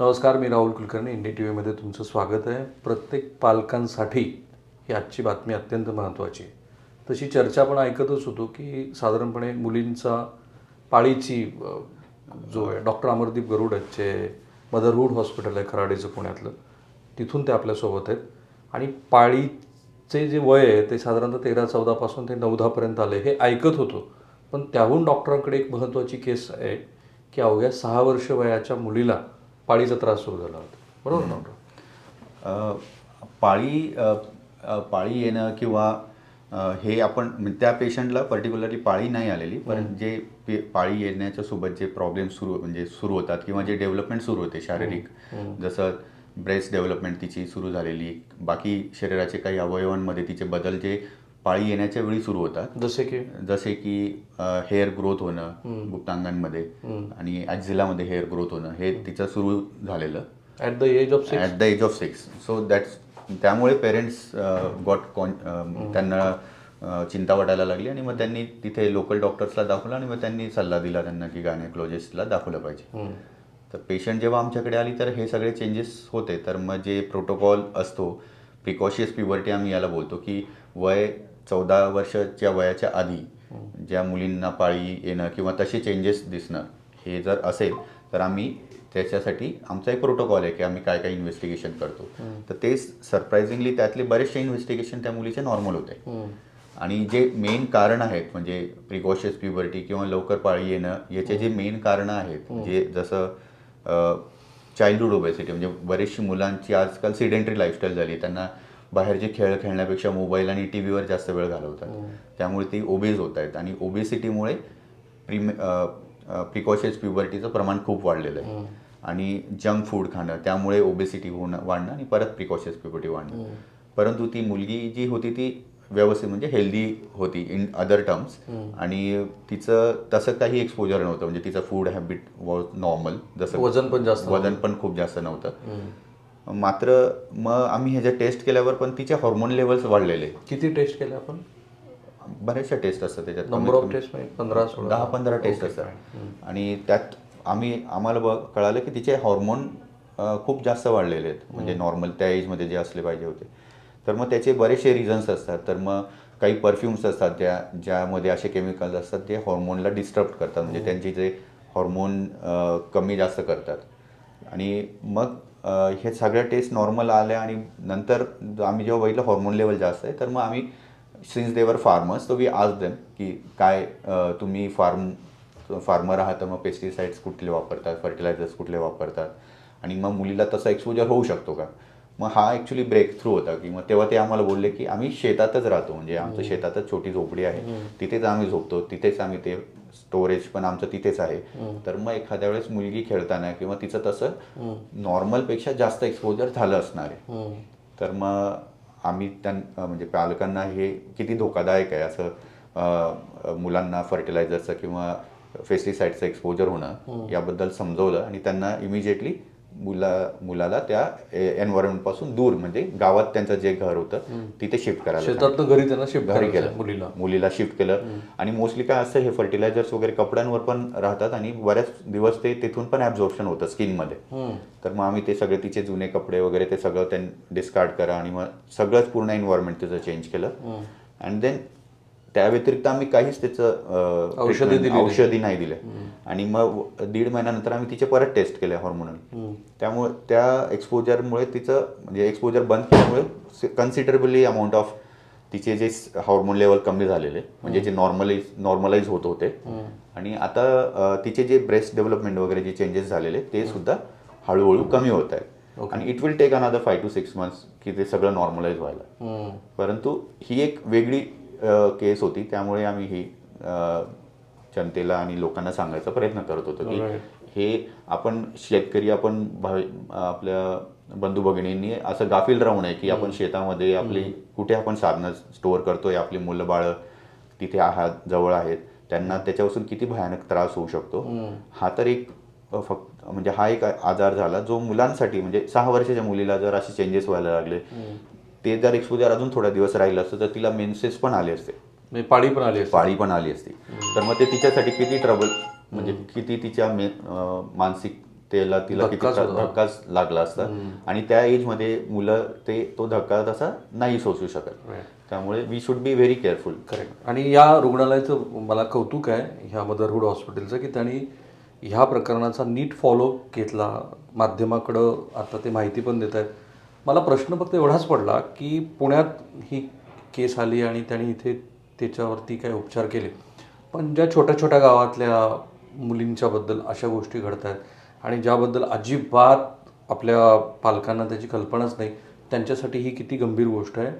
नमस्कार मी Rahul Kulkarni India T व्हीमध्ये तुमचं स्वागत आहे. प्रत्येक पालकांसाठी ही आजची बातमी अत्यंत महत्त्वाची आहे. तशी चर्चा आपण ऐकतच होतो की साधारणपणे मुलींचा पाळीची जो आहे डॉक्टर अमरदीप गरुडचे मदरहूड हॉस्पिटल आहे खराडीचं पुण्यातलं तिथून ते आपल्यासोबत आहेत. आणि पाळीचे जे वय आहे ते साधारणतः तेरा चौदापासून ते नऊ दहापर्यंत आले हे ऐकत होतो. पण त्याहून डॉक्टरांकडे एक महत्त्वाची केस आहे की अवघ्या सहा वर्ष वयाच्या मुलीला पाळीचा त्रास सुरू झाला होता. बरोबर ना पाळी पाळी येणं किंवा हे आपण म्हणजे त्या पेशंटला पर्टिक्युलरली पाळी नाही आलेली पण जे पे- पाळी येण्याच्या सोबत जे प्रॉब्लेम सुरू म्हणजे सुरू होतात किंवा जे डेव्हलपमेंट सुरू होते शारीरिक जसं ब्रेस्ट डेव्हलपमेंट तिची सुरू झालेली बाकी शरीराचे काही अवयवांमध्ये तिचे बदल जे पाळी येण्याच्या वेळी सुरू होतात. जसे की? जसे की हेअर ग्रोथ होणं गुप्तांगांमध्ये आणि ॲक्झिलामध्ये हेअर ग्रोथ होणं हे तिचं सुरू झालेलं. At the age of six at the age of six so that's त्यामुळे पेरेंट्स गॉट कॉन त्यांना चिंता वाटायला लागली आणि मग त्यांनी तिथे लोकल डॉक्टर्सला दाखवलं आणि मग त्यांनी सल्ला दिला त्यांना की गायनेकोलॉजिस्टला दाखवलं पाहिजे. तर पेशंट जेव्हा आमच्याकडे आली तर हे सगळे चेंजेस होते. तर मग जे प्रोटोकॉल असतो प्रिकॉशियस प्युबर्टी आम्ही याला बोलतो की वय चौदा वर्षाच्या वयाच्या आधी ज्या मुलींना पाळी येणं किंवा तसे चेंजेस दिसणं हे जर असेल तर आम्ही त्याच्यासाठी आमचा एक प्रोटोकॉल आहे की आम्ही काय काय इन्व्हेस्टिगेशन करतो. तर ते सरप्राइझिंगली त्यातले बरेचसे इन्व्हेस्टिगेशन त्या मुलीचे नॉर्मल होते. आणि जे मेन कारण आहेत म्हणजे प्रिकॉशियस प्युबर्टी किंवा लवकर पाळी येणं याचे जे मेन कारणं आहेत जे जसं चाइल्डहूड ओबेसिटी म्हणजे बरीचशी मुलांची आजकाल सिडेंटरी लाईफस्टाईल झाली त्यांना बाहेरचे खेळ खेळण्यापेक्षा मोबाईल आणि टी व्हीवर जास्त वेळ घालवतात. त्यामुळे ती ओबेज होत आहेत. आणि ओबेसिटीमुळे प्रिमे प्रिकॉशियस प्युबर्टीचं प्रमाण खूप वाढलेलं आहे. आणि जंक फूड खाणं त्यामुळे ओबेसिटी होणं वाढणं आणि परत प्रिकॉशियस प्युबर्टी वाढणं. परंतु ती मुलगी जी होती ती व्यवस्थित म्हणजे हेल्दी होती इन अदर टर्म्स आणि तिचं तसं काही एक्सपोजर नव्हतं. म्हणजे तिचं फूड हॅबिट वॉज नॉर्मल जसं वजन पण जास्त वजन पण खूप जास्त नव्हतं. मात्र मग आम्ही ह्याच्या टेस्ट केल्यावर पण तिचे हॉर्मोन लेवल्स वाढलेले. किती टेस्ट केले आपण? बऱ्याचशा टेस्ट असतात त्याच्यात. नंबर ऑफ टेस्ट पंधरा दहा पंधरा टेस्ट असतात. आणि त्यात आम्ही आम्हाला बघ कळालं की तिचे हॉर्मोन खूप जास्त वाढलेले आहेत. म्हणजे नॉर्मल त्या एजमध्ये जे असले पाहिजे होते. तर मग त्याचे बरेचसे रिझन्स असतात. तर मग काही परफ्युम्स असतात ज्या ज्यामध्ये असे केमिकल्स असतात जे हॉर्मोनला डिस्टर्ब करतात. म्हणजे त्यांचे जे हॉर्मोन कमी जास्त करतात. आणि मग हे सगळ्या टेस्ट नॉर्मल आल्या आणि नंतर आम्ही जेव्हा बघितलं हॉर्मोन लेवल जास्त आहे तर मग आम्ही सिन्स देवर फार्मर्स तो वी आज देम की काय तुम्ही फार्म फार्मर आहात तर मग पेस्टिसाइड्स कुठले वापरतात फर्टिलायझर्स कुठले वापरतात? आणि मग मुलीला तसा एक्सपोजर होऊ शकतो का? मग हा ॲक्च्युली ब्रेक थ्रू होता की मग तेव्हा ते आम्हाला बोलले की आम्ही शेतातच राहतो. म्हणजे आमचं शेतातच छोटी झोपडी आहे. तिथेच आम्ही झोपतो. तिथेच आम्ही ते स्टोरेज पण आमचं तिथेच आहे. तर मग एखाद्या वेळेस मुलगी खेळताना किंवा तिचं तसं नॉर्मलपेक्षा जास्त एक्सपोजर झालं असणार आहे. तर मग आम्ही त्यां म्हणजे पालकांना हे किती धोकादायक आहे असं मुलांना फर्टिलायझरचं किंवा पेस्टिसाईडचं एक्सपोजर होणं याबद्दल समजवलं आणि त्यांना इमिजिएटली मुला मुलाला त्या एन्व्हायरमेंटपासून दूर म्हणजे गावात त्यांचं जे घर होतं तिथे शिफ्ट करायला. शेतातनं घरी त्यांना शिफ्ट घरी केलं. मुलीला. मुलीला शिफ्ट केलं. आणि मोस्टली काय असतं हे फर्टिलायझर्स वगैरे कपड्यांवर पण राहतात आणि बऱ्याच दिवस ते तिथून पण ॲब्झॉर्प्शन होतं स्किनमध्ये तर मग आम्ही ते सगळे तिचे जुने कपडे वगैरे ते सगळं त्यांनी डिस्कार्ड करा आणि मग सगळंच पूर्ण एन्व्हायरमेंट तिचं चेंज केलं. अँड देन त्या व्यतिरिक्त आम्ही काहीच त्याचं औषधी दिली नाही. औषधी नाही दिले आणि मग दीड महिन्यानंतर आम्ही तिचे परत टेस्ट केले हॉर्मोनल त्यामुळे त्या एक्सपोजरमुळे तिचं म्हणजे एक्सपोजर बंद केल्यामुळे कन्सिडरेबली अमाऊंट ऑफ तिचे जे हार्मोन लेवल कमी झालेले म्हणजे जे नॉर्मलाइज नॉर्मलाइज होत होते. आणि आता अ, तिचे जे ब्रेस्ट डेव्हलपमेंट वगैरे जे चेंजेस झालेले ते सुद्धा हळूहळू कमी होत आहेत. आणि it will take another five to six months की ते सगळं नॉर्मलाइज व्हायला. परंतु ही एक वेगळी केस होती. त्यामुळे आम्ही ही जनतेला आणि लोकांना सांगायचा प्रयत्न करत होतो की हे आपण शेतकरी आपण आपल्या बंधू भगिनींनी असं गाफील राहू नये की आपण शेतामध्ये आपली कुठे आपण साधनं स्टोअर करतोय आपली मुलं बाळं तिथे आहात जवळ आहेत त्यांना त्याच्यापासून किती भयानक त्रास होऊ शकतो? हा तर एक फक्त म्हणजे हा एक आजार झाला जो मुलांसाठी म्हणजे सहा वर्षाच्या मुलीला जर असे चेंजेस व्हायला लागले ते जर एक्सपोजर अजून थोड्या दिवस राहिलं असतं तर तिला मेन्सेस पण आले असते. म्हणजे पाळी पण आली असते. पाळी पण आली असती. तर मग ते तिच्यासाठी किती ट्रबल म्हणजे किती तिच्या मे अं, मानसिक त्याला तिला किती धक्काच त्रास- होता. धक्काच लागला असता. आणि त्या एजमध्ये मुलं ते तो धक्का तसा नाही सोसू शकत. त्यामुळे we should be very careful correct आणि या रुग्णालयाचं मला कौतुक आहे ह्या मदरहूड हॉस्पिटलचं की त्यांनी ह्या प्रकरणाचा नीट फॉलो घेतला. माध्यमाकडं आता ते माहिती पण देत आहेत मला प्रश्न फक्त एवढाच पडला की पुण्यात ही केस आली आणि त्यांनी इथे त्याच्यावरती काही उपचार केले. पण ज्या छोट्या छोट्या गावातल्या मुलींच्याबद्दल अशा गोष्टी घडत आहेत आणि ज्याबद्दल अजिबात आपल्या पालकांना त्याची कल्पनाच नाही त्यांच्यासाठी ही किती गंभीर गोष्ट आहे.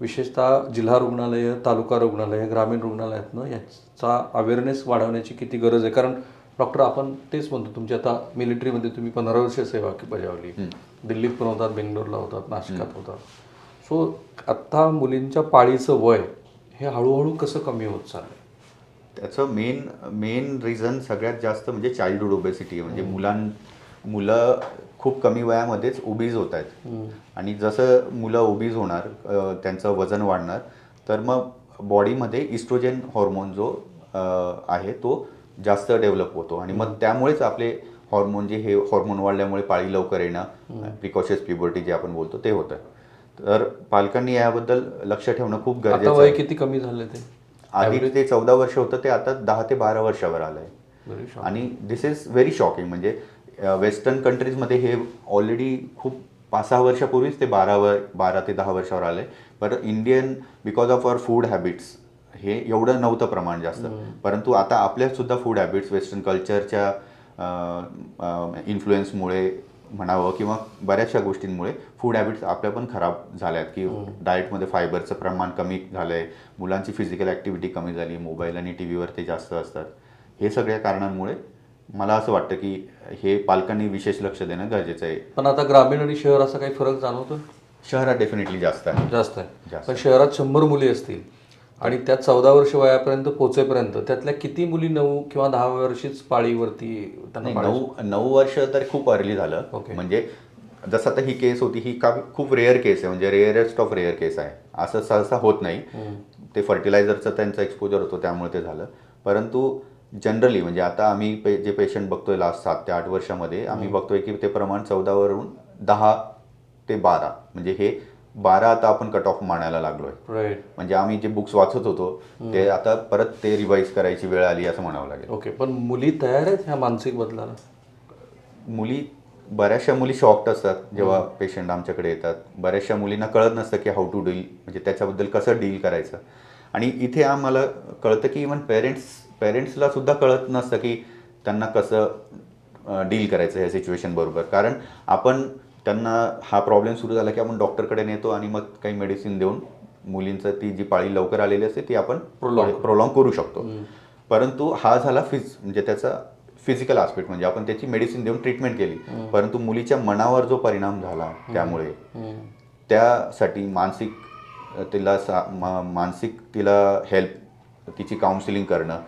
विशेषतः जिल्हा रुग्णालय तालुका रुग्णालय ग्रामीण रुग्णालयातनं याचा अवेअरनेस वाढवण्याची किती गरज आहे. कारण डॉक्टर आपण तेच म्हणतो तुमची आता मिलिटरीमध्ये तुम्ही पंधरा वर्ष सेवा बजावली. दिल्लीत पण होतात बेंगलोरला होतात नाशिकात होतात. सो आत्ता मुलींच्या पाळीचं वय हे हळूहळू कसं कमी होत चाललंय? त्याचं मेन मेन रिझन सगळ्यात जास्त म्हणजे चाइल्डहुड ओबेसिटी म्हणजे मुलां मुलं खूप कमी वयामध्येच ओबीज होत आहेत. आणि जसं मुलं ओबीज होणार त्यांचं वजन वाढणार तर मग बॉडीमध्ये इस्ट्रोजेन हॉर्मोन जो आहे तो जास्त डेव्हलप होतो. आणि मग त्यामुळेच आपले हॉर्मोन जे हे हॉर्मोन वाढल्यामुळे पाळी लवकर येणं प्रिकॉशियस प्युबर्टी जे आपण बोलतो ते होतं. तर पालकांनी याबद्दल लक्ष ठेवणं खूप गरजेचं वय आहे. किती कमी झाले ते? आधी ते चौदा वर्ष होतं ते आता दहा ते बारा वर्षावर आलंय. Very shocking. आणि दिस इज व्हेरी शॉकिंग म्हणजे वेस्टर्न कंट्रीजमध्ये हे ऑलरेडी खूप पाच सहा वर्षापूर्वीच ते बारा वर बारा ते दहा वर्षावर आलंय. पण Indian because of our food habits हे एवढं नव्हतं प्रमाण जास्त. परंतु आता आपल्या सुद्धा फूड हॅबिट्स वेस्टर्न कल्चरच्या इन्फ्लुएन्समुळे म्हणावं किंवा बऱ्याचशा गोष्टींमुळे फूड हॅबिट्स आपल्या पण खराब झाल्यात की डाएटमध्ये फायबरचं प्रमाण कमी झालंय मुलांची फिजिकल ॲक्टिव्हिटी कमी झाली मोबाईल आणि टी व्हीवर ते जास्त असतात. हे सगळ्या कारणांमुळे मला असं वाटतं की हे पालकांनी विशेष लक्ष देणं गरजेचं आहे. पण आता ग्रामीण आणि शहर असा काही फरक जाणवतो शहरात डेफिनेटली जास्त आहे. जास्त आहे. जास्त. पण शहरात शंभर मुली असतील आणि त्यात चौदा वर्ष वयापर्यंत पोहोचेपर्यंत त्यातल्या किती मुली नऊ किंवा दहा वर्षीच पाळीवरती त्यांना नाही, पाळायचं? नऊ नऊ वर्ष तर खूप अर्ली झालं. Okay. म्हणजे जसं आता ही केस होती ही का खूप रेअर केस आहे. म्हणजे रेअरेस्ट ऑफ रेअर केस आहे. असं सहसा होत नाही. ते फर्टिलायझरचं त्यांचं एक्सपोजर होतो त्यामुळे ते झालं. परंतु जनरली म्हणजे आता आम्ही पे जे पेशंट बघतोय लास्ट सात ते आठ वर्षामध्ये आम्ही बघतोय की ते प्रमाण चौदावरून दहा ते बारा. म्हणजे हे बारा आता आपण कट ऑफ मानायला लागलोय. म्हणजे आम्ही जे बुक्स वाचत होतो ते आता परत ते रिवाईज करायची वेळ आली असं म्हणावं लागेल. ओके पण मुली तयार आहेत ह्या मानसिक बदलाला? मुली बऱ्याचशा मुली शॉक्ड असतात जेव्हा पेशंट आमच्याकडे येतात. बऱ्याचशा मुलींना कळत नसतं की हाऊ टू डील म्हणजे त्याच्याबद्दल कसं डील करायचं. आणि इथे आम्हाला कळतं की इवन पेरेंट्स पेरेंट्सला सुद्धा कळत नसतं की त्यांना कसं डील करायचं ह्या सिच्युएशन बरोबर. कारण आपण त्यांना हा प्रॉब्लेम सुरू झाला की आपण डॉक्टरकडे नेतो आणि मग काही मेडिसिन देऊन मुलींचं ती जी पाळी लवकर आलेली असते ती आपण Prolong. प्रोलॉंग करू शकतो. परंतु हा झाला फिज म्हणजे त्याचा फिजिकल आस्पेक्ट म्हणजे आपण त्याची मेडिसिन देऊन ट्रीटमेंट केली. परंतु मुलीच्या मनावर जो परिणाम झाला त्यामुळे त्यासाठी मानसिक तिला सा मानसिक तिला हेल्प तिची काउन्सिलिंग करणं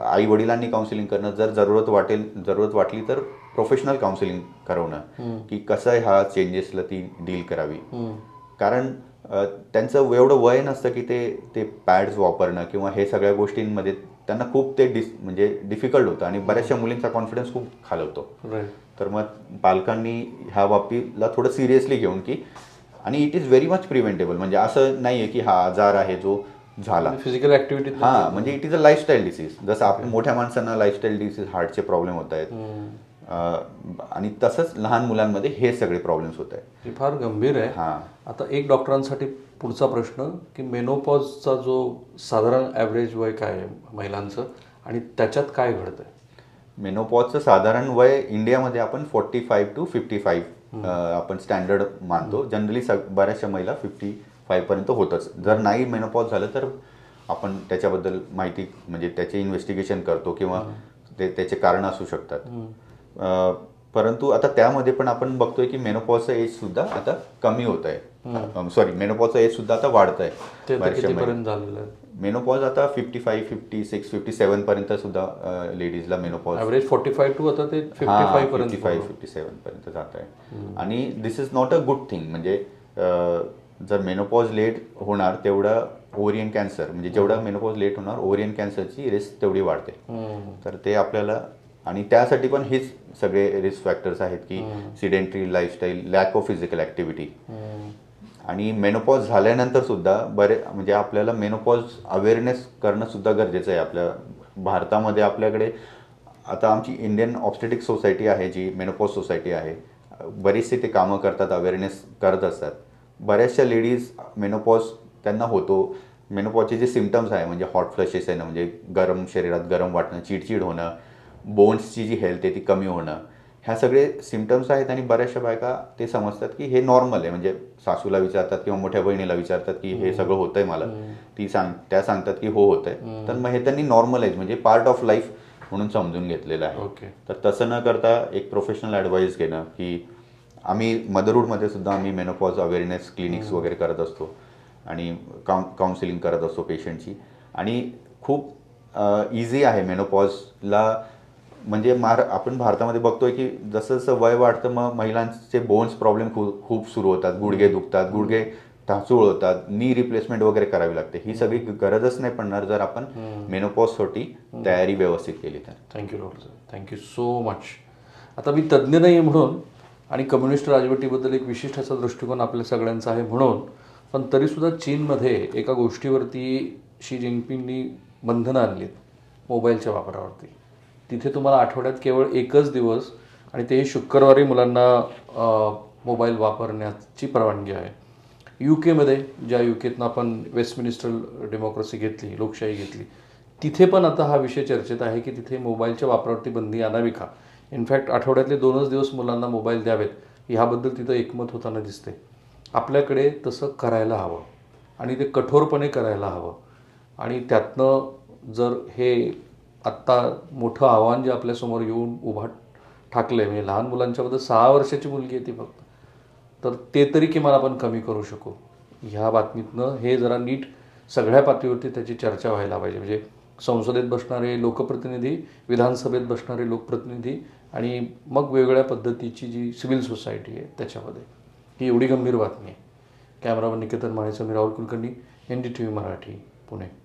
आई वडिलांनी काउन्सिलिंग करणं जर जरूरत वाटेल जरूरत वाटली तर प्रोफेशनल काउन्सिलिंग करवणं की कसं ह्या चेंजेसला ती डील करावी. कारण त्यांचं एवढं वय नसतं की ते ते पॅड्स वापरणं किंवा हे सगळ्या गोष्टींमध्ये त्यांना खूप ते डिस म्हणजे डिफिकल्ट होतं आणि बऱ्याचशा मुलींचा कॉन्फिडन्स खूप खालवतो तर मग पालकांनी ह्या बाबतीला थोडं सिरियसली घेऊन की आणि it is very much preventable म्हणजे असं नाही आहे की हा आजार आहे जो झाला. फिजिकल ऍक्टिव्हिटी हा म्हणजे it is a lifestyle disease जसं आपण मोठ्या माणसांना लाईफस्टाईल डिसीज हार्टचे प्रॉब्लेम होत आहेत. आणि तसंच लहान मुलांमध्ये हे सगळे प्रॉब्लेम्स होत आहेत. ही फार गंभीर आहे. हां. आता एक डॉक्टरांसाठी पुढचा प्रश्न की मेनोपॉजचा जो साधारण ॲव्हरेज वय काय आहे महिलांचं आणि त्याच्यात काय घडतंय? मेनोपॉजचं साधारण वय इंडियामध्ये आपण forty five to fifty five आपण स्टँडर्ड मानतो. जनरली सग बऱ्याचशा महिला फिफ्टी फाईव्हपर्यंत होतच. जर नाही मेनोपॉज झालं तर आपण त्याच्याबद्दल माहिती म्हणजे त्याचे इन्व्हेस्टिगेशन करतो किंवा ते त्याचे कारण असू शकतात. परंतु आता त्यामध्ये पण आपण बघतोय की मेनोपॉजचं एज सुद्धा आता कमी होत आहे सॉरी मेनोपॉजचं एज सुद्धा आता वाढत आहे मेनोपॉज आता fifty five fifty six fifty seven पर्यंत सुद्धा लेडीजला menopause average forty five to आता ते फिफ्टी पर्यंत फिफ्टी फाईव्ह फिफ्टी सेवन पर्यंत जात आहे. आणि this is not a good thing म्हणजे जर मेनोपॉज लेट होणार तेवढं ओरियन कॅन्सर म्हणजे जेवढा मेनोपॉज लेट होणार ओरियन कॅन्सरची रिस्क तेवढी वाढते. तर ते आपल्याला आणि त्यासाठी पण हेच सगळे रिस्क फॅक्टर्स आहेत की sedentary lifestyle lack of physical activity आणि मेनोपॉज झाल्यानंतर सुद्धा बरे म्हणजे आपल्याला मेनोपॉज अवेअरनेस करणं सुद्धा गरजेचं आहे. आपल्या भारतामध्ये आपल्याकडे आता आमची इंडियन ऑब्स्टेटिक सोसायटी आहे जी मेनोपॉज सोसायटी आहे. बरेचसे ते कामं करतात अवेअरनेस करत असतात. बऱ्याचशा लेडीज मेनोपॉज त्यांना होतो. मेनोपॉजचे जे सिमटम्स आहे म्हणजे हॉट फ्लशेस आहे ना म्हणजे गरम शरीरात गरम वाटणं चिडचिड होणं बोन्सची जी हेल्थ आहे ती कमी होणं ह्या सगळे सिमटम्स आहेत आणि बऱ्याचशा बायका ते समजतात की हे नॉर्मल आहे. म्हणजे सासूला विचारतात किंवा मोठ्या बहिणीला विचारतात की हे सगळं होतंय मला. ती सांग त्या सांगतात की हो होतंय. तर मग हे त्यांनी नॉर्मलाइज म्हणजे पार्ट ऑफ लाईफ म्हणून समजून घेतलेलं आहे. ओके तर तसं न करता एक प्रोफेशनल ॲडवाईस घेणं की आम्ही मदरवूडमध्ये सुद्धा आम्ही मेनोपॉज अवेअरनेस क्लिनिक्स वगैरे करत असतो आणि काउं काउन्सिलिंग करत असतो पेशंटची आणि खूप इझी आहे मेनोपॉजला म्हणजे मार आपण भारतामध्ये बघतोय की जसं जसं वय वाढतं मग महिलांचे बोन्स प्रॉब्लेम खूप खूप सुरू होतात. गुडघे दुखतात गुडघे ढासूळ होतात नी रिप्लेसमेंट वगैरे करावी लागते. ही सगळी गरजच नाही पडणार जर आपण मेनोपॉजसाठी तयारी व्यवस्थित केली तर. Thank you doctor sir thank you so much आता मी तज्ज्ञ नाही आहे म्हणून आणि कम्युनिस्ट राजवटीबद्दल एक विशिष्ट असा दृष्टिकोन आपल्या सगळ्यांचा आहे म्हणून पण तरीसुद्धा चीनमध्ये एका गोष्टीवरती शी जिनपिंगनी बंधनं आणलीत मोबाईलच्या वापरावरती. तिथे तुम्हाला आठवड्यात केवळ एकच दिवस आणि ते शुक्रवारी मुलांना मोबाईल वापरण्याची परवानगी आहे. यू केमध्ये ज्या यू केतनं आपण वेस्टमिनिस्टर डेमोक्रेसी घेतली लोकशाही घेतली तिथे पण आता हा विषय चर्चेत आहे की तिथे मोबाईलच्या वापरावरती बंदी आणावी का? इनफॅक्ट आठवड्यातले दोनच दिवस मुलांना मोबाईल द्यावेत ह्याबद्दल तिथं एकमत होताना दिसते आपल्याकडे तसं करायला हवं आणि ते कठोरपणे करायला हवं. आणि त्यातनं जर हे आत्ता मोठं आव्हान जे आपल्यासमोर येऊन उभा ठाकलं आहे म्हणजे लहान मुलांच्याबद्दल सहा वर्षाची मुलगी आहे ती फक्त. तर ते तरी किमान आपण कमी करू शकू. ह्या बातमीतनं हे जरा नीट सगळ्या पातळीवरती त्याची चर्चा व्हायला पाहिजे. म्हणजे संसदेत बसणारे लोकप्रतिनिधी विधानसभेत बसणारे लोकप्रतिनिधी आणि मग वेगवेगळ्या पद्धतीची जी सिव्हिल सोसायटी आहे त्याच्यामध्ये. ही एवढी गंभीर बातमी आहे. Cameraman Niketan माळेचं Sameer Rahul Kulkarni N D T V Marathi Pune.